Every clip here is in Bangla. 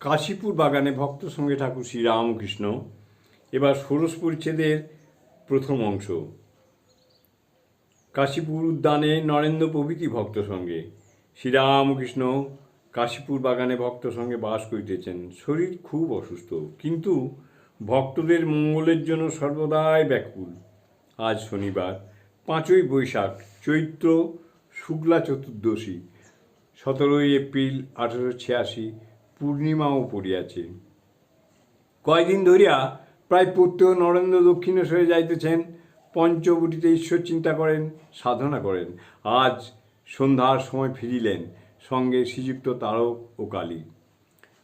কাশীপুর বাগানে ভক্ত সঙ্গে ঠাকুর শ্রী রামকৃষ্ণ। এবার ষোড়শ পরিচ্ছেদের প্রথম অংশ। কাশীপুর উদ্যানে নরেন্দ্র প্রভৃতি ভক্ত সঙ্গে। শ্রীরামকৃষ্ণ কাশীপুর বাগানে ভক্ত সঙ্গে বাস করিতেছেন। শরীর খুব অসুস্থ, কিন্তু ভক্তদের মঙ্গলের জন্য সর্বদাই ব্যাকুল। আজ শনিবার, পাঁচই বৈশাখ, চৈত্র শুক্লা চতুর্দশী, সতেরোই এপ্রিল আঠেরোশো ছিয়াশি পূর্ণিমাও পড়িয়াছে। কয়দিন ধরিয়া প্রায় প্রত্যেক নরেন্দ্র দক্ষিণেশ্বরে যাইতেছেন, পঞ্চবটিতে ঈশ্বর চিন্তা করেন, সাধনা করেন। আজ সন্ধ্যার সময় ফিরিলেন, সঙ্গে শ্রীযুক্ত তারক ও কালী।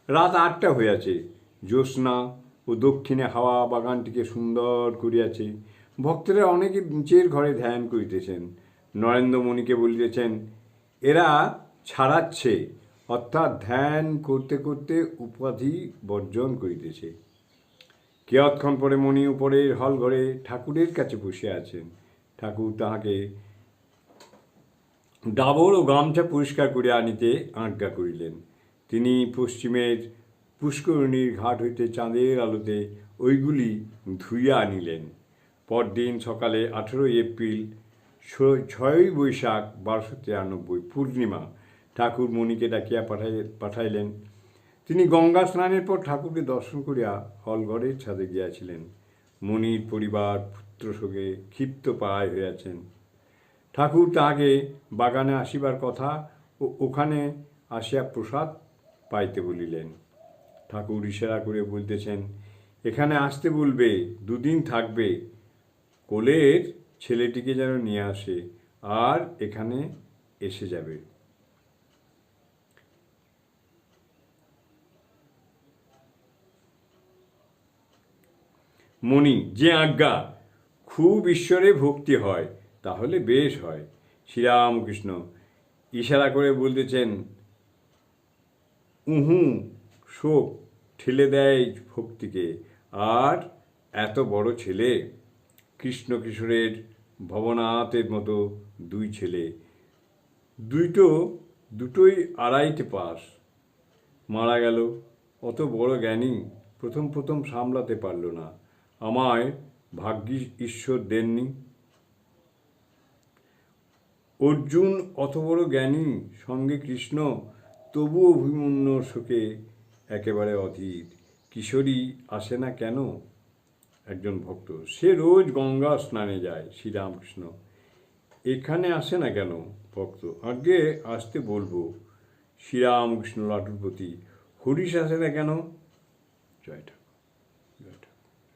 রাত আটটা হইয়াছে, জ্যোৎস্না ও দক্ষিণে হাওয়া বাগানটিকে সুন্দর করিয়াছে। ভক্তরা অনেকে নিচের ঘরে ধ্যান করিতেছেন। নরেন্দ্রমণিকে বলিতেছেন, এরা ছাড়াচ্ছে অর্থাৎ ধ্যান করতে করতে উপাধি বর্জন করিতেছে। কেয়ৎক্ষণ পরে মণি উপরের হল ঘরে ঠাকুরের কাছে বসে আছেন। ঠাকুর তাহাকে ডাবর ও গামছা পরিষ্কার করে আনিতে আজ্ঞা করিলেন। তিনি পশ্চিমের পুষ্করণীর ঘাট হইতে চাঁদের আলোতে ওইগুলি ধুইয়া আনিলেন। পরদিন সকালে আঠেরোই এপ্রিল ছয়ই বৈশাখ বারোশো তিরানব্বই পূর্ণিমা ঠাকুর মণিকে ডাকিয়া পাঠাই, পাঠাইলেন। তিনি গঙ্গা স্নানের পর ঠাকুরকে দর্শন করিয়া হলঘরের ছাদে গিয়াছিলেন। মণির পরিবার, পুত্র ক্ষিপ্ত পায় হইয়াছেন। ঠাকুর তাহাকে বাগানে আসিবার কথা ও ওখানে আসিয়া প্রসাদ পাইতে বলিলেন। ঠাকুর ইশারা করে বলতেছেন, এখানে আসতে বলবে, দুদিন থাকবে। কোলের ছেলেটিকে যেন নিয়ে আসে, আর এখানে এসে যাবে। মণি, যে আজ্ঞা। খুব ঈশ্বরে ভক্তি হয়, তাহলে বেশ হয়। শ্রীরামকৃষ্ণ ইশারা করে বলতেছেন, উহু, শোক ঠেলে দেয় ভক্তিকে। আর এত বড় ছেলে? কৃষ্ণ কিশোরের ভবনাথের মতো দুই ছেলে। দুইটো দুটোই আড়াইটে পাস মারা গেল, অত বড় জ্ঞানী প্রথম প্রথম সামলাতে পারল না। আমায় ভাগ্যিস ঈশ্বর দেননি। অর্জুন অত বড় জ্ঞানী, সঙ্গে কৃষ্ণ, তবু অভিমন্য শোকে একেবারে অধীর। কিশোরী আসে না কেন? একজন ভক্ত। সে রোজ গঙ্গা স্নানে যায়, শ্রীরামকৃষ্ণ। এখানে আসে না কেন ভক্ত? আগে আসতে বলব, শ্রীরামকৃষ্ণ লাটুর প্রতি। হরিশ আসে না কেন? জয় ঠাকুর জয় ঠাকুর